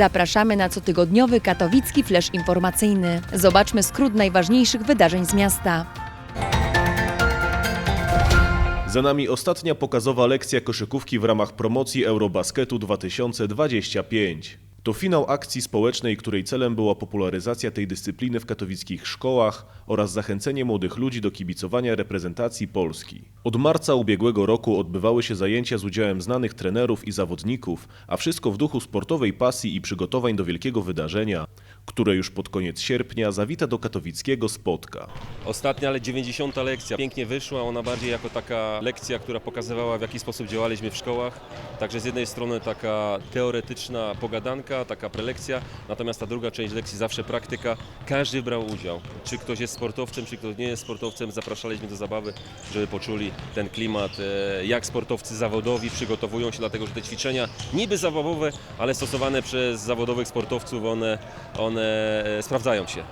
Zapraszamy na cotygodniowy katowicki flash informacyjny. Zobaczmy skrót najważniejszych wydarzeń z miasta. Za nami ostatnia pokazowa lekcja koszykówki w ramach promocji Eurobasketu 2025. To finał akcji społecznej, której celem była popularyzacja tej dyscypliny w katowickich szkołach oraz zachęcenie młodych ludzi do kibicowania reprezentacji Polski. Od marca ubiegłego roku odbywały się zajęcia z udziałem znanych trenerów i zawodników, a wszystko w duchu sportowej pasji i przygotowań do wielkiego wydarzenia, które już pod koniec sierpnia zawita do katowickiego spotka. Ostatnia, ale 90. lekcja. Pięknie wyszła, ona bardziej jako taka lekcja, która pokazywała w jaki sposób działaliśmy w szkołach. Także z jednej strony taka teoretyczna pogadanka, taka prelekcja, natomiast ta druga część lekcji zawsze praktyka. Każdy brał udział. Czy ktoś jest sportowcem, czy ktoś nie jest sportowcem, zapraszaliśmy do zabawy, żeby poczuli ten klimat, e, jak sportowcy zawodowi przygotowują się, dlatego że te ćwiczenia niby zabawowe, ale stosowane przez zawodowych sportowców, one, one e, sprawdzają się.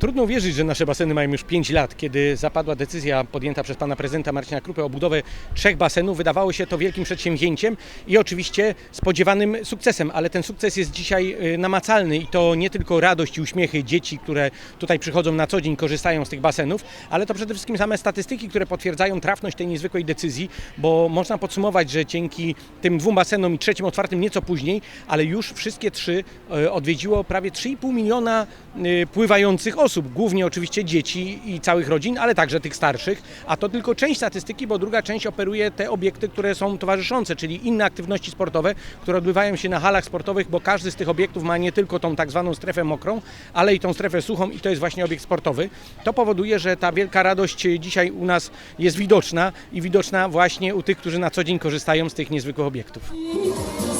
Trudno uwierzyć, że nasze baseny mają już 5 lat. Kiedy zapadła decyzja podjęta przez pana prezydenta Marcina Krupę o budowę trzech basenów, wydawało się to wielkim przedsięwzięciem i oczywiście spodziewanym sukcesem, ale ten sukces jest dzisiaj y, namacalny i to nie tylko radość i uśmiechy dzieci, które tutaj przychodzą na co dzień, korzystają z tych basenów, ale to przede wszystkim same statystyki, które potwierdzają trafność tej niezwykłej decyzji, bo można podsumować, że dzięki tym dwóm basenom i trzecim otwartym nieco później, ale już wszystkie trzy y, odwiedziło prawie 3,5 miliona y, pływających osób, głównie oczywiście dzieci i całych rodzin, ale także tych starszych, a to tylko część statystyki, bo druga część operuje te obiekty, które są towarzyszące, czyli inne aktywności sportowe, które odbywają się na halach sportowych, bo każdy z tych obiektów ma nie tylko tą tak zwaną strefę mokrą, ale i tą strefę suchą i to jest właśnie obiekt sportowy. To powoduje, że ta wielka radość dzisiaj u nas jest widoczna i widoczna właśnie u tych, którzy na co dzień korzystają z tych niezwykłych obiektów.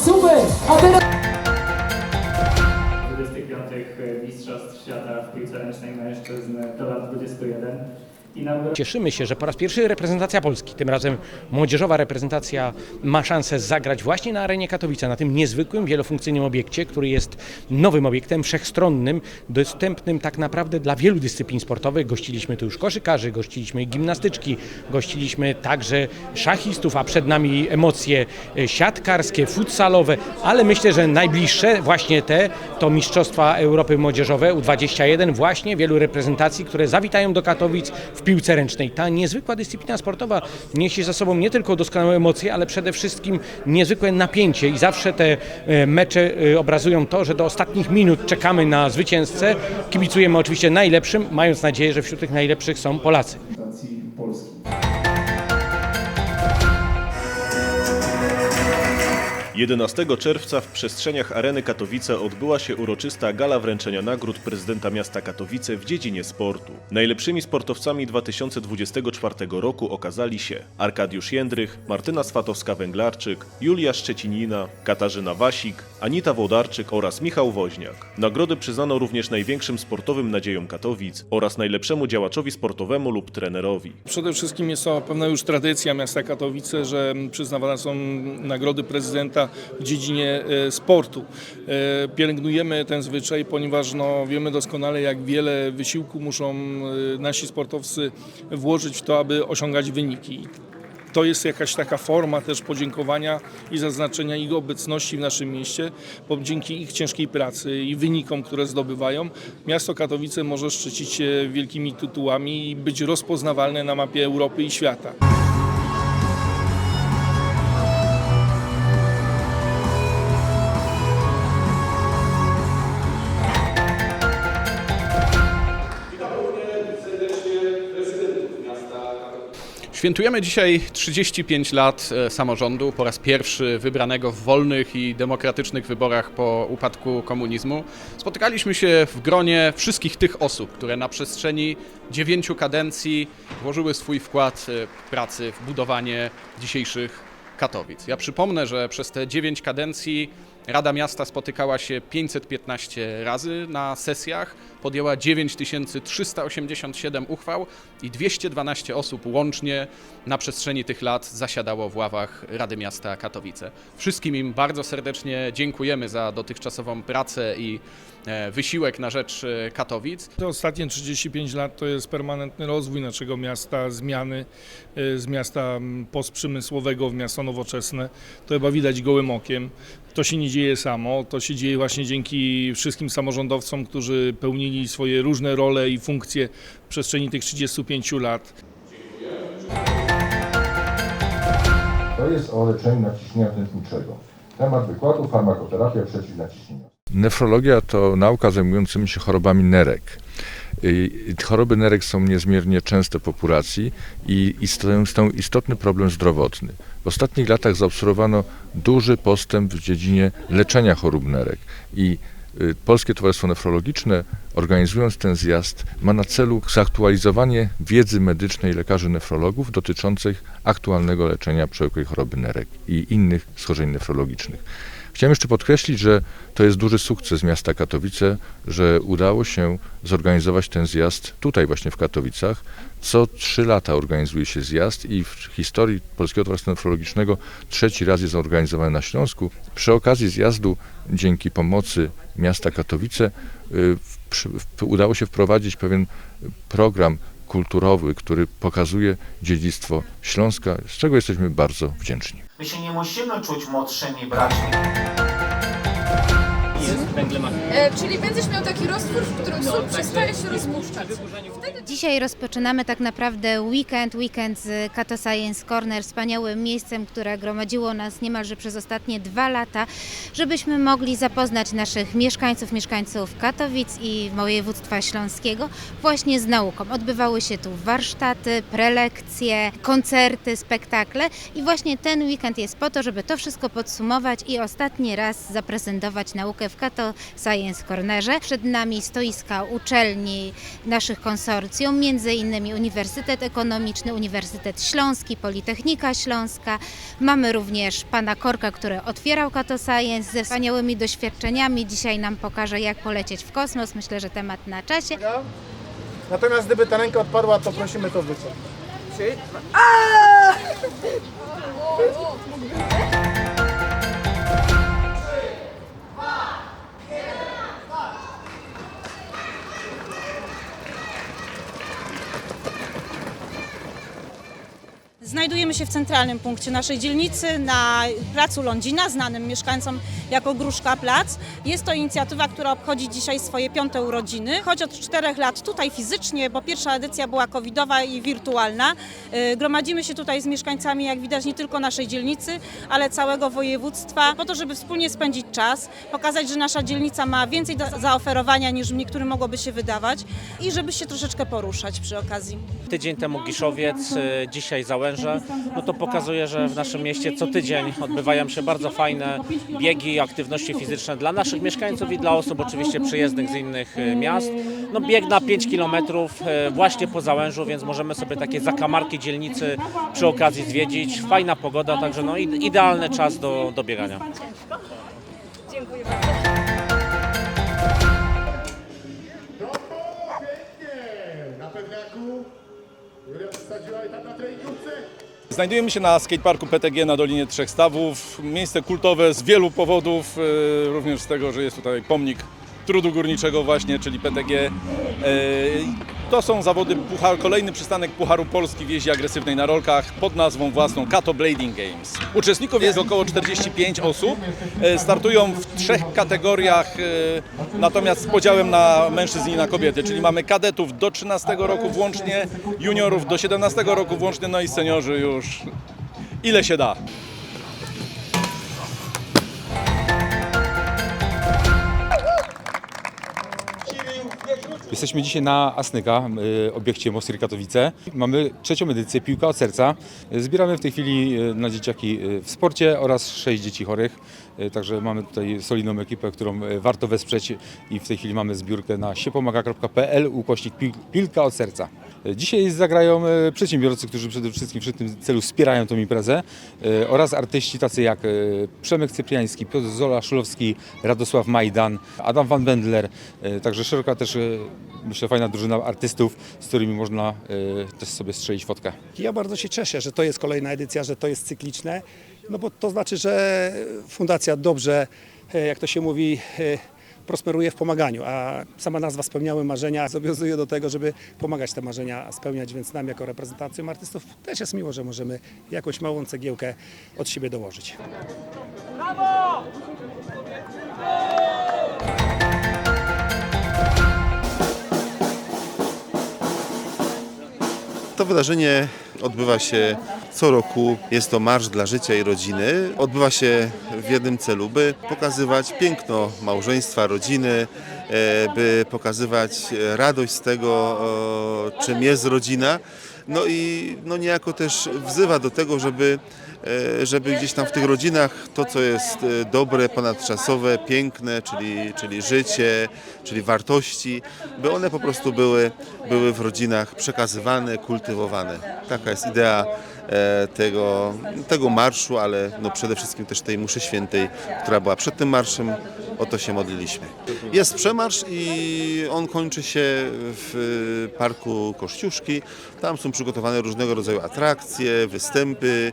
Super! A teraz... 25. Mistrzostw Świata w piłce ręcznej mężczyzn do lat 21. Cieszymy się, że po raz pierwszy reprezentacja Polski, tym razem młodzieżowa reprezentacja, ma szansę zagrać właśnie na arenie Katowice, na tym niezwykłym, wielofunkcyjnym obiekcie, który jest nowym obiektem, wszechstronnym, dostępnym tak naprawdę dla wielu dyscyplin sportowych. Gościliśmy tu już koszykarzy, gościliśmy gimnastyczki, gościliśmy także szachistów, a przed nami emocje e, siatkarskie, futsalowe, ale myślę, że najbliższe właśnie te to Mistrzostwa Europy Młodzieżowe U21, właśnie wielu reprezentacji, które zawitają do Katowic w piłce ręcznej. Ta niezwykła dyscyplina sportowa niesie za sobą nie tylko doskonałe emocje, ale przede wszystkim niezwykłe napięcie i zawsze te e, mecze e, obrazują to, że do ostatnich minut czekamy na zwycięzcę. Kibicujemy oczywiście najlepszym, mając nadzieję, że wśród tych najlepszych są Polacy. 11 czerwca w przestrzeniach Areny Katowice odbyła się uroczysta gala wręczenia nagród prezydenta miasta Katowice w dziedzinie sportu. Najlepszymi sportowcami 2024 roku okazali się Arkadiusz Jędrych, Martyna Swatowska-Węglarczyk, Julia Szczecinina, Katarzyna Wasik, Anita Włodarczyk oraz Michał Woźniak. Nagrody przyznano również największym sportowym nadziejom Katowic oraz najlepszemu działaczowi sportowemu lub trenerowi. Przede wszystkim jest to pewna już tradycja miasta Katowice, że przyznawane są nagrody prezydenta w dziedzinie e, sportu. E, Pielęgnujemy ten zwyczaj, ponieważ no, wiemy doskonale, jak wiele wysiłku muszą e, nasi sportowcy włożyć w to, aby osiągać wyniki. To jest jakaś taka forma też podziękowania i zaznaczenia ich obecności w naszym mieście, bo dzięki ich ciężkiej pracy i wynikom, które zdobywają, miasto Katowice może szczycić się wielkimi tytułami i być rozpoznawalne na mapie Europy i świata. Świętujemy dzisiaj 35 lat e, samorządu, po raz pierwszy wybranego w wolnych i demokratycznych wyborach po upadku komunizmu. Spotykaliśmy się w gronie wszystkich tych osób, które na przestrzeni dziewięciu kadencji włożyły swój wkład e, pracy w budowanie dzisiejszych Katowic. Ja przypomnę, że przez te dziewięć kadencji Rada Miasta spotykała się 515 razy na sesjach, podjęła 9387 uchwał i 212 osób łącznie na przestrzeni tych lat zasiadało w ławach Rady Miasta Katowice. Wszystkim im bardzo serdecznie dziękujemy za dotychczasową pracę i e, wysiłek na rzecz e, Katowic. Te ostatnie 35 lat to jest permanentny rozwój naszego miasta, zmiany e, z miasta mm, postprzemysłowego w miasto nowoczesne. To chyba widać gołym okiem. To się nie dzieje samo, to się dzieje właśnie dzięki wszystkim samorządowcom, którzy pełnili swoje różne role i funkcje w przestrzeni tych 35 lat. To jest o leczeniu naciśnienia tętniczego. Temat wykładu farmakoterapia przeciwnaciśnienia. Nefrologia to nauka zajmująca się chorobami nerek. I Choroby nerek są niezmiernie częste w populacji i istotny, stanowią istotny problem zdrowotny. W ostatnich latach zaobserwowano duży postęp w dziedzinie leczenia chorób nerek i y, Polskie Towarzystwo Nefrologiczne, organizując ten zjazd, ma na celu zaktualizowanie wiedzy medycznej lekarzy nefrologów dotyczących aktualnego leczenia przewlekłej choroby nerek i innych schorzeń nefrologicznych. Chciałem jeszcze podkreślić, że to jest duży sukces miasta Katowice, że udało się zorganizować ten zjazd tutaj właśnie w Katowicach. Co trzy lata organizuje się zjazd i w historii Polskiego Towarzystwa Nefrologicznego trzeci raz jest organizowany na Śląsku. Przy okazji zjazdu, dzięki pomocy miasta Katowice, y, udało się wprowadzić pewien program kulturowy, który pokazuje dziedzictwo Śląska, z czego jesteśmy bardzo wdzięczni. My się nie musimy czuć młodszymi braćmi. E, czyli będziesz miał taki roztwór, w którym sól przestaje się rozpuszczać. Dzisiaj rozpoczynamy tak naprawdę weekend, weekend z Kato Science Corner, wspaniałym miejscem, które gromadziło nas niemalże przez ostatnie dwa lata, żebyśmy mogli zapoznać naszych mieszkańców, mieszkańców Katowic i województwa śląskiego właśnie z nauką. Odbywały się tu warsztaty, prelekcje, koncerty, spektakle i właśnie ten weekend jest po to, żeby to wszystko podsumować i ostatni raz zaprezentować naukę w Kato Science Cornerze. Przed nami stoiska uczelni naszych konsorcjum, między innymi Uniwersytet Ekonomiczny, Uniwersytet Śląski, Politechnika Śląska. Mamy również pana Korka, który otwierał Kato Science ze wspaniałymi doświadczeniami. Dzisiaj nam pokaże, jak polecieć w kosmos. Myślę, że temat na czasie. Natomiast gdyby ta ręka odpadła, to prosimy to wycofać. Znajdujemy się w centralnym punkcie naszej dzielnicy na placu Lądzina, znanym mieszkańcom jako Gruszka Plac. Jest to inicjatywa, która obchodzi dzisiaj swoje piąte urodziny. Choć od czterech lat tutaj fizycznie, bo pierwsza edycja była covidowa i wirtualna. Yy, Gromadzimy się tutaj z mieszkańcami, jak widać, nie tylko naszej dzielnicy, ale całego województwa, po to, żeby wspólnie spędzić czas, pokazać, że nasza dzielnica ma więcej do zaoferowania niż niektórym mogłoby się wydawać i żeby się troszeczkę poruszać przy okazji. Tydzień temu Giszowiec, y, dzisiaj Załęże. No to pokazuje, że w naszym mieście co tydzień odbywają się bardzo fajne biegi i aktywności fizyczne dla naszych mieszkańców i dla osób oczywiście przyjezdnych z innych y, miast. No bieg na 5 km właśnie po Załężu, więc możemy sobie takie zakamarki dzielnicy przy okazji zwiedzić. Fajna pogoda, także no ide- idealny czas do, do biegania. Znajdujemy się na skateparku PTG na Dolinie Trzech Stawów. Miejsce kultowe z wielu powodów, e, również z tego, że jest tutaj pomnik trudu górniczego właśnie, czyli PTG. E, To są zawody, puchar, kolejny przystanek Pucharu Polski w jeździe agresywnej na rolkach pod nazwą własną Kato Blading Games. Uczestników jest około 45 osób. E, Startują w trzech kategoriach, e, natomiast z podziałem na mężczyzn i na kobiety, czyli mamy kadetów do 13 roku włącznie, juniorów do 17 roku włącznie, no i seniorzy już ile się da. Jesteśmy dzisiaj na Asnyka, y, obiekcie Mostir Katowice. Mamy trzecią edycję Piłka od Serca. Zbieramy w tej chwili y, na dzieciaki y, w sporcie oraz sześć dzieci chorych Także mamy tutaj solidną ekipę, którą warto wesprzeć i w tej chwili mamy zbiórkę na siepomaga.pl ukośnik Pilka od serca. Dzisiaj zagrają przedsiębiorcy, którzy przede wszystkim przy tym celu wspierają tę imprezę oraz artyści tacy jak Przemek Cypriański, Piotr Zola Szulowski, Radosław Majdan, Adam Van Wendler. E, Także szeroka też, myślę, fajna drużyna artystów, z którymi można e, też sobie strzelić fotkę. Ja bardzo się cieszę, że to jest kolejna edycja, że to jest cykliczne, no bo to znaczy, że fundacja dobrze, e, jak to się mówi, e, prosperuje w pomaganiu, a sama nazwa Spełniały Marzenia zobowiązuje do tego, żeby pomagać te marzenia spełniać, więc nam jako reprezentacją artystów też jest miło, że możemy jakąś małą cegiełkę od siebie dołożyć. To wydarzenie odbywa się co roku. Jest to Marsz dla Życia i Rodziny. Odbywa się w jednym celu, by pokazywać piękno małżeństwa, rodziny, e, by pokazywać radość z tego, czym jest rodzina. No i no niejako też wzywa do tego, żeby, e, żeby gdzieś tam w tych rodzinach to, co jest e, dobre, ponadczasowe, piękne, czyli, czyli życie, czyli wartości, by one po prostu były, były w rodzinach przekazywane, kultywowane. Taka jest idea e, tego, tego marszu, ale no przede wszystkim też tej mszy świętej, która była przed tym marszem. O to się modliliśmy. Jest przemarsz i on kończy się w parku Kościuszki. Tam są przygotowane różnego rodzaju atrakcje, występy.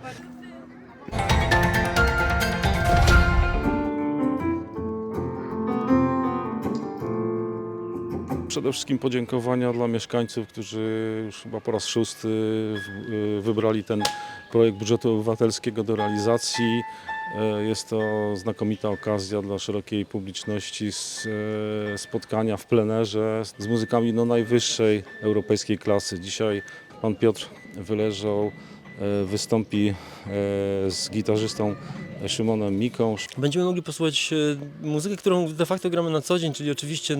Przede wszystkim podziękowania dla mieszkańców, którzy już chyba po raz szósty y, wybrali ten projekt budżetu obywatelskiego do realizacji. E, Jest to znakomita okazja dla szerokiej publiczności e, spotkania w plenerze z muzykami no, najwyższej europejskiej klasy. Dzisiaj pan Piotr Wyleżał e, wystąpi z gitarzystą Szymonem Miką. Będziemy mogli posłuchać e, muzykę, którą de facto gramy na co dzień, czyli oczywiście e,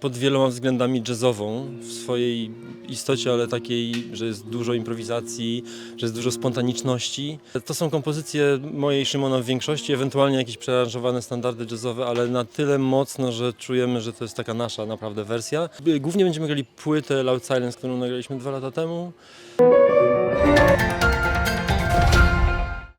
pod wieloma względami jazzową w swojej istocie, ale takiej, że jest dużo improwizacji, że jest dużo spontaniczności. To są kompozycje mojej Szymona w większości, ewentualnie jakieś przearanżowane standardy jazzowe, ale na tyle mocno, że czujemy, że to jest taka nasza naprawdę wersja. Głównie będziemy grali płytę Loud Silence, którą nagraliśmy dwa lata temu.